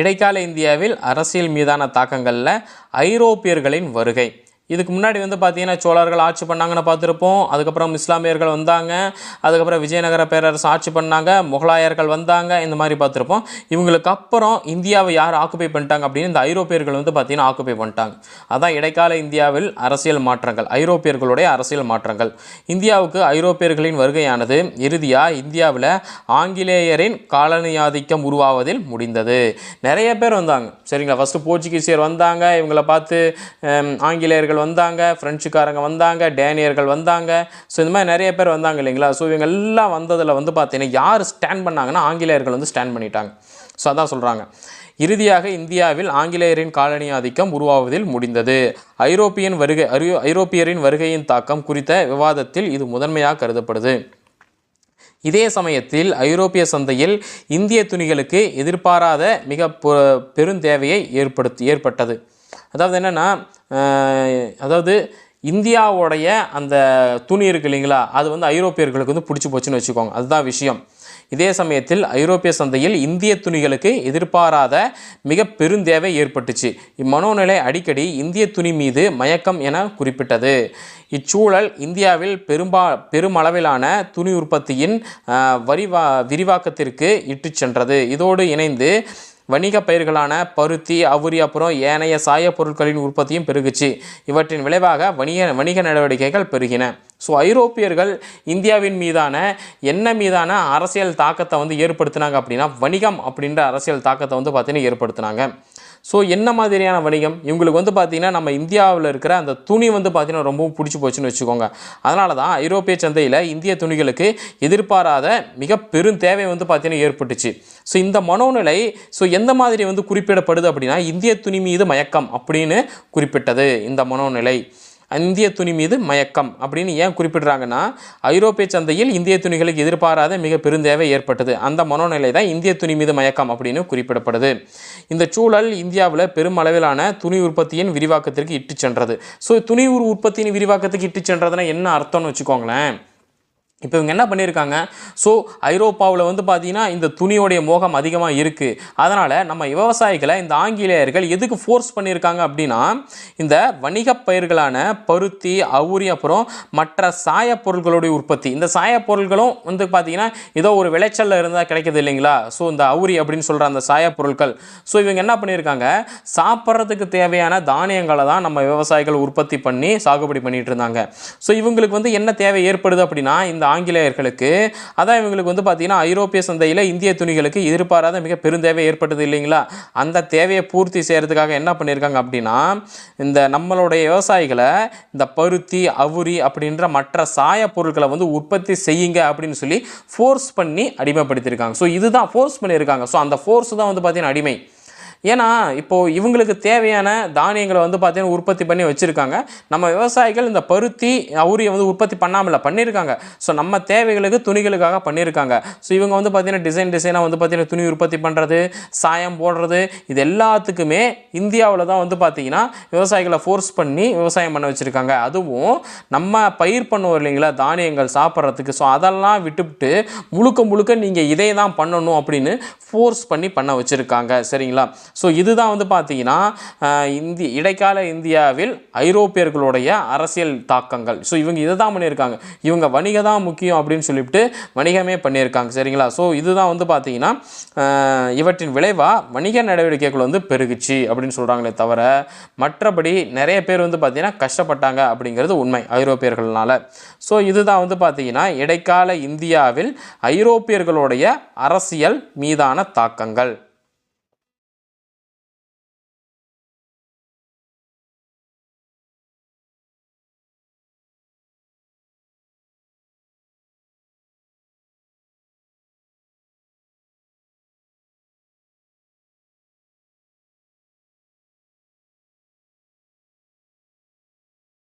இடைக்கால இந்தியாவில் அரசியல் மீதான தாக்கங்களில் ஐரோப்பியர்களின் வருகை. இதுக்கு முன்னாடி வந்து பார்த்தீங்கன்னா சோழர்கள் ஆட்சி பண்ணாங்கன்னு பார்த்துருப்போம். அதுக்கப்புறம் இஸ்லாமியர்கள் வந்தாங்க. அதுக்கப்புறம் விஜயநகர பேரரசு ஆட்சி பண்ணாங்க. முகலாயர்கள் வந்தாங்க. இந்த மாதிரி பார்த்துருப்போம். இவங்களுக்கு அப்புறம் இந்தியாவை யார் ஆக்குபை பண்ணிட்டாங்க அப்படின்னு இந்த ஐரோப்பியர்கள் வந்து பார்த்தீங்கன்னா ஆக்குபை பண்ணிட்டாங்க. அதான் இடைக்கால இந்தியாவில் அரசியல் மாற்றங்கள். ஐரோப்பியர்களுடைய அரசியல் மாற்றங்கள். இந்தியாவுக்கு ஐரோப்பியர்களின் வருகையானது இறுதியாக இந்தியாவில் ஆங்கிலேயரின் காலனியாதிக்கம் உருவாவதில் முடிந்தது. நிறைய பேர் வந்தாங்க. சரிங்களா? ஃபஸ்ட்டு போர்ச்சுகீசியர் வந்தாங்க. இவங்களை பார்த்து ஆங்கிலேயர்கள் ஆங்கிலேயர்கள் வந்தாங்க ஃப்ரெஞ்சுக்காரங்க வந்தாங்க டேனியர்கள் வந்தாங்க. ஸோ இந்த மாதிரி நிறைய பேர் வந்தாங்க இல்லைங்களா? ஸோ இவங்க எல்லாம் வந்ததில் வந்து பார்த்தீங்கன்னா யார் ஸ்டாண்ட் பண்ணாங்கன்னா ஆங்கிலேயர்கள் வந்து ஸ்டாண்ட் பண்ணிட்டாங்க. ஸோ அதான் சொல்கிறாங்க இறுதியாக இந்தியாவில் ஆங்கிலேயரின் காலனி ஆதிக்கம் உருவாவதில் முடிந்தது. ஐரோப்பியன் வருகை ஐரோப்பியரின் வருகையின் தாக்கம் குறித்த விவாதத்தில் இது முதன்மையாக கருதப்படுது. இதே சமயத்தில் ஐரோப்பிய சந்தையில் இந்திய துணிகளுக்கு எதிர்பாராத மிக பொ- பெருந்தேவையை ஏற்படுத்தி ஏற்பட்டது. அதாவது என்னென்னா அதாவது இந்தியாவுடைய அந்த துணி இருக்கு இல்லைங்களா அது வந்து ஐரோப்பியர்களுக்கு வந்து பிடிச்சி போச்சுன்னு வச்சுக்கோங்க. அதுதான் விஷயம். இதே சமயத்தில் ஐரோப்பிய சந்தையில் இந்திய துணிகளுக்கு எதிர்பாராத மிக பெருந்தேவை ஏற்பட்டுச்சு. இம்மனோநிலை அடிக்கடி இந்திய துணி மீது மயக்கம் என குறிப்பிட்டது. இச்சூழல் இந்தியாவில் பெரும்பா பெருமளவிலான துணி உற்பத்தியின் வரிவா விரிவாக்கத்திற்கு இட்டு சென்றது. இதோடு இணைந்து வணிக பயிர்களான பருத்தி அவுரி அப்புறம் ஏனைய சாய பொருட்களின் உற்பத்தியும் பெருகுச்சு. இவற்றின் விளைவாக வணிக வணிக நடவடிக்கைகள் பெருகின. ஸோ ஐரோப்பியர்கள் இந்தியாவின் மீதான என்ன மீதான அரசியல் தாக்கத்தை வந்து ஏற்படுத்தினாங்க அப்படின்னா வணிகம் அப்படின்ற அரசியல் தாக்கத்தை வந்து பார்த்தீங்கன்னா ஏற்படுத்தினாங்க. ஸோ என்ன மாதிரியான வணிகம்? இவங்களுக்கு வந்து பார்த்திங்கன்னா நம்ம இந்தியாவில் இருக்கிற அந்த துணி வந்து பார்த்திங்கன்னா ரொம்பவும் பிடிச்சி போச்சுன்னு வச்சுக்கோங்க. அதனால தான் ஐரோப்பிய சந்தையில் இந்திய துணிகளுக்கு எதிர்பாராத மிக பெரும் தேவை வந்து பார்த்திங்கன்னா ஏற்பட்டுச்சு. ஸோ இந்த மனோநிலை ஸோ எந்த மாதிரி வந்து குறிப்பிடப்படுது அப்படின்னா இந்திய துணி மீது மயக்கம் அப்படின்னு குறிப்பிட்டது இந்த மனோநிலை. இந்திய துணி மீது மயக்கம் அப்படின்னு ஏன் குறிப்பிடுறாங்கன்னா ஐரோப்பிய சந்தையில் இந்திய துணிகளுக்கு எதிர்பாராத மிக பெருந்தேவை ஏற்பட்டது. அந்த மனோநிலை தான் இந்திய துணி மீது மயக்கம் அப்படின்னு குறிப்பிடப்படுது. இந்த சூழல் இந்தியாவில் பெருமளவிலான துணி உற்பத்தியின் விரிவாக்கத்திற்கு இட்டு சென்றது. ஸோ துணி உரு- உற்பத்தியின் விரிவாக்கத்துக்கு இட்டு சென்றதுன்னா என்ன அர்த்தம்னு வச்சுக்கோங்களேன். இப்போ இவங்க என்ன பண்ணியிருக்காங்க? ஸோ ஐரோப்பாவில் வந்து பார்த்தீங்கன்னா இந்த துணியோடைய மோகம் அதிகமாக இருக்குது அதனால் நம்ம விவசாயிகளை இந்த ஆங்கிலேயர்கள் எதுக்கு ஃபோர்ஸ் பண்ணியிருக்காங்க அப்படின்னா இந்த வணிகப் பயிர்களான பருத்தி அவுரி அப்புறம் மற்ற சாய பொருள்களுடைய உற்பத்தி. இந்த சாய பொருள்களும் வந்து பார்த்தீங்கன்னா ஏதோ ஒரு விளைச்சலில் இருந்தால் கிடைக்கிது இல்லைங்களா? ஸோ இந்த அவுரி அப்படின்னு சொல்கிற அந்த சாய பொருட்கள் ஸோ இவங்க என்ன பண்ணியிருக்காங்க? சாப்பிட்றதுக்கு தேவையான தானியங்களை தான் நம்ம விவசாயிகள் உற்பத்தி பண்ணி சாகுபடி பண்ணிகிட்டு இருந்தாங்க. ஸோ இவங்களுக்கு வந்து என்ன தேவை ஏற்படுது அப்படின்னா இந்த ஆங்கிலேயர்களுக்கு. அதான் இவங்களுக்கு வந்து பார்த்தீங்கன்னா ஐரோப்பிய சந்தையில் இந்திய துணிகளுக்கு எதிர்பாராத மிக பெருந்தேவை ஏற்பட்டது இல்லைங்களா? அந்த தேவையை பூர்த்தி செய்கிறதுக்காக என்ன பண்ணியிருக்காங்க அப்படின்னா இந்த நம்மளுடைய விவசாயிகளை இந்த பருத்தி அவுரி அப்படின்ற மற்ற சாய பொருட்களை வந்து உற்பத்தி செய்யுங்க அப்படின்னு சொல்லி ஃபோர்ஸ் பண்ணி அடிமைப்படுத்தியிருக்காங்க ஸோ இதுதான் ஃபோர்ஸ் பண்ணியிருக்காங்க ஸோ அந்த ஃபோர்ஸ் தான் வந்து பார்த்தீங்கன்னா அடிமை. ஏன்னா இப்போது இவங்களுக்கு தேவையான தானியங்களை வந்து பார்த்தீங்கன்னா உற்பத்தி பண்ணி வச்சுருக்காங்க. நம்ம விவசாயிகள் இந்த பருத்தி அவுரியை வந்து உற்பத்தி பண்ணாமல் பண்ணியிருக்காங்க ஸோ நம்ம தேவைகளுக்கு துணிகளுக்காக பண்ணியிருக்காங்க ஸோ இவங்க வந்து பார்த்திங்கன்னா டிசைன் டிசைனாக வந்து பார்த்தீங்கன்னா துணி உற்பத்தி பண்ணுறது சாயம் போடுறது இது எல்லாத்துக்குமே இந்தியாவில் தான் வந்து பார்த்தீங்கன்னா விவசாயிகளை ஃபோர்ஸ் பண்ணி விவசாயம் பண்ண வச்சுருக்காங்க. அதுவும் நம்ம பயிர் பண்ணுவோம் இல்லைங்களா தானியங்கள் சாப்பிட்றதுக்கு. ஸோ அதெல்லாம் விட்டுவிட்டு முழுக்க முழுக்க நீங்கள் இதை தான் பண்ணணும் அப்படின்னு ஃபோர்ஸ் பண்ணி பண்ண வச்சுருக்காங்க. சரிங்களா? ஸோ இதுதான் வந்து பார்த்தீங்கன்னா இந்தி இடைக்கால இந்தியாவில் ஐரோப்பியர்களுடைய அரசியல் தாக்கங்கள். ஸோ இவங்க இதை தான் பண்ணியிருக்காங்க. இவங்க வணிக தான் முக்கியம் அப்படின்னு சொல்லிவிட்டு வணிகமே பண்ணியிருக்காங்க. சரிங்களா? ஸோ இதுதான் வந்து பார்த்தீங்கன்னா இவற்றின் விளைவாக வணிக நடவடிக்கைகள் வந்து பெருகுச்சு அப்படின்னு சொல்கிறாங்களே தவிர மற்றபடி நிறைய பேர் வந்து பார்த்தீங்கன்னா கஷ்டப்பட்டாங்க அப்படிங்கிறது உண்மை ஐரோப்பியர்கள்னால. ஸோ இதுதான் வந்து பார்த்தீங்கன்னா இடைக்கால இந்தியாவில் ஐரோப்பியர்களுடைய அரசியல் மீதான தாக்கங்கள்.